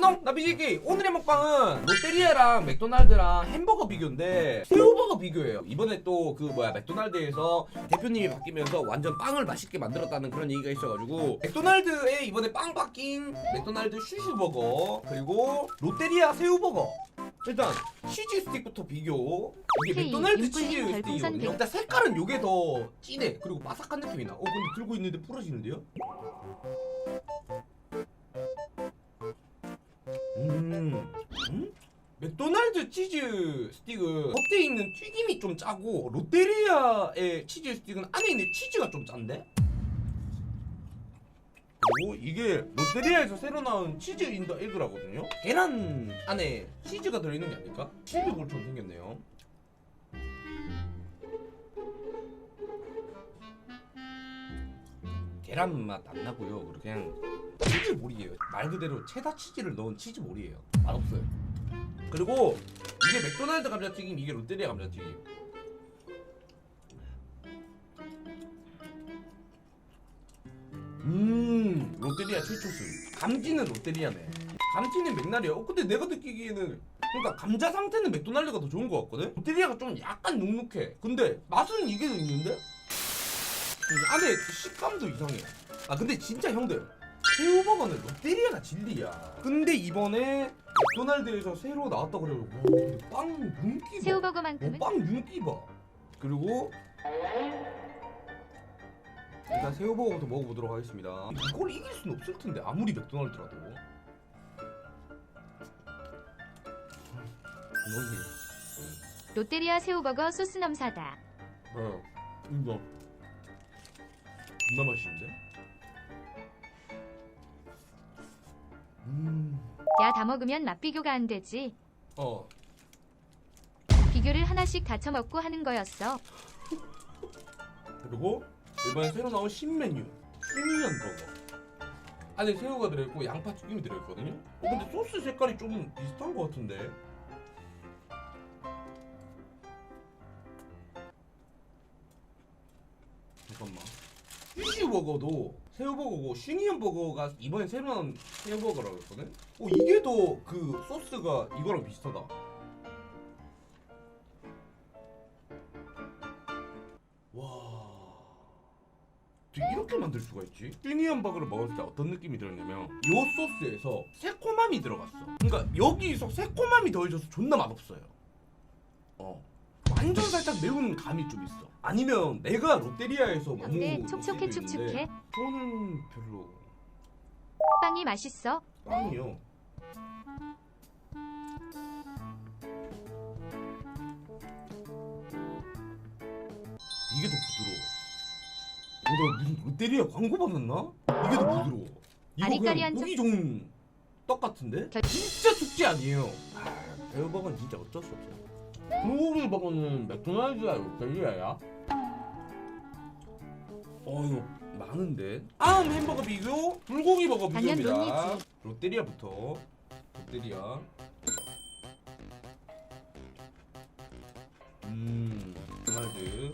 안녕 나비지기 오늘의 먹방은 롯데리아랑 맥도날드랑 햄버거 비교인데 새우버거 비교예요 이번에 또 그 뭐야 맥도날드에서 대표님이 바뀌면서 완전 빵을 맛있게 만들었다는 그런 얘기가 있어가지고 맥도날드에 이번에 빵 바뀐 맥도날드 슈슈버거 그리고 롯데리아 새우버거 일단 치즈 스틱부터 비교 이게 맥도날드 치즈 스틱이거든요 일단 색깔은 요게 더 진해 그리고 바삭한 느낌이 나어 근데 들고 있는데 부러지는데요? 음, 음? 맥도날드 치즈 스틱은 겉에 있는 튀김이 좀 짜고 롯데리아의 치즈 스틱은 안에 있는 치즈가 좀 짠데? 그리고 이게 롯데리아에서 새로 나온 치즈 인더 에그라거든요? 계란 안에 치즈가 들어있는 게 아닐까? 치즈 볼처럼 생겼네요 계란 맛 안 나고요 그리고 그냥 치즈 몰이에요. 말 그대로 체다 치즈를 넣은 치즈 몰이에요. 맛없어요. 그리고 이게 맥도날드 감자튀김 이게 롯데리아 감자튀김. 음 롯데리아 최초술 감지는 롯데리아네. 감지는 맥날이야. 어 근데 내가 느끼기에는 그러니까 감자 상태는 맥도날드가 더 좋은 것 같거든? 롯데리아가 좀 약간 눅눅해. 근데 맛은 이게 더 있는데? 그 안에 그 식감도 이상해. 아 근데 진짜 형들 새우버거는 롯데리아가 진리야. 근데 이번에 맥도날드에서 새로 나왔다 그래요 와 빵 윤기 봐. 새우버거만큼은? 어, 빵 윤기 봐. 그리고 일단 새우버거부터 먹어보도록 하겠습니다. 이걸 이길 순 없을 텐데 아무리 맥도날드라도. 이거지 롯데리아 새우버거 소스 넘사다. 어 이거. 존나 맛있는데? 야 다 먹으면 맛 비교가 안 되지. 어. 비교를 하나씩 다쳐 먹고 하는 거였어. 그리고 이번에 새로 나온 신메뉴 신이년 버거 안에 새우가 들어있고 양파 튀김이 들어있거든요 어, 근데 소스 색깔이 좀 비슷한 것 같은데 잠깐만 슈시버거도 새우버거고 슈니언 버거가 이번에 새로 나온 새우버거라고 했거든? 어 이게 더 그 소스가 이거랑 비슷하다. 와. 이렇게 만들 수가 있지? 슈니언 버거를 먹었을 때 어떤 느낌이 들었냐면 요 소스에서 새콤함이 들어갔어. 그러니까 여기서 새콤함이 더해져서 존나 맛없어요. 어 완전 살짝 매운 감이 좀 있어 아니면 내가 롯데리아에서 근데 촉촉해 느끼고 있는데 축축해. 저는 별로 빵이 맛있어. 빵이요 이게 더 부드러워 어, 나 무슨 롯데리아 광고 받았나? 이게 더 부드러워 이거 아리까리 그냥 보기 좋은 떡 같은데? 결- 진짜 숙제 아니에요 아, 배우버거는 진짜 어쩔 수 없어요 불고기 버거는 맥도날드야 롯데리아야? 어 이거 많은데? 다음 햄버거 비교. 불고기 버거 당연 비교입니다. 롯데리아부터. 롯데리아. 음 맥도날드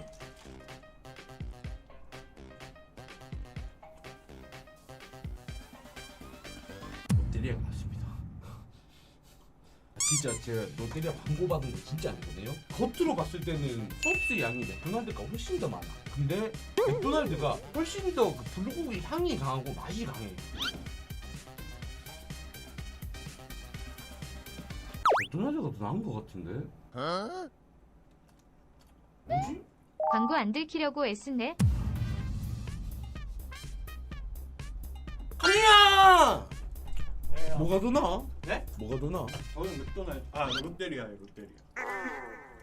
진짜 제가 롯데리아 광고 받은 거 진짜 아니거든요 겉으로 봤을 때는 소스 양이 맥도날드가 훨씬 더 많아 근데 맥도날드가 훨씬 더 그 불고기 향이 강하고 맛이 강해 맥도날드가 더 나은 것 같은데 뭐지? 광고 안 들키려고 애쓰네. 아니야! 네, 뭐가 더 나아? 네? 뭐가 더 나아? 저는 맥도날드 아 롯데리아예요 롯데리아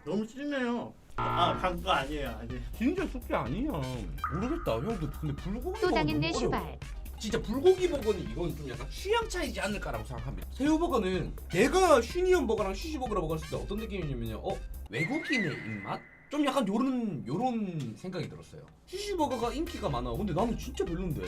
너무 진해요 아 광고 아니에요 아직 진짜 숙제 아니야 모르겠다 형도 근데 불고기 또 버거는 당했네. 슈발. 진짜 불고기 버거는 이건 좀 약간 취향 차이지 않을까라고 생각합니다. 새우 버거는 내가 슈니언 버거랑 슈시 버거를 먹었을 때 어떤 느낌이냐면요. 어 외국인의 입맛? 좀 약간 요런 요런 생각이 들었어요. 슈시 버거가 인기가 많아. 근데 나는 진짜 별론데.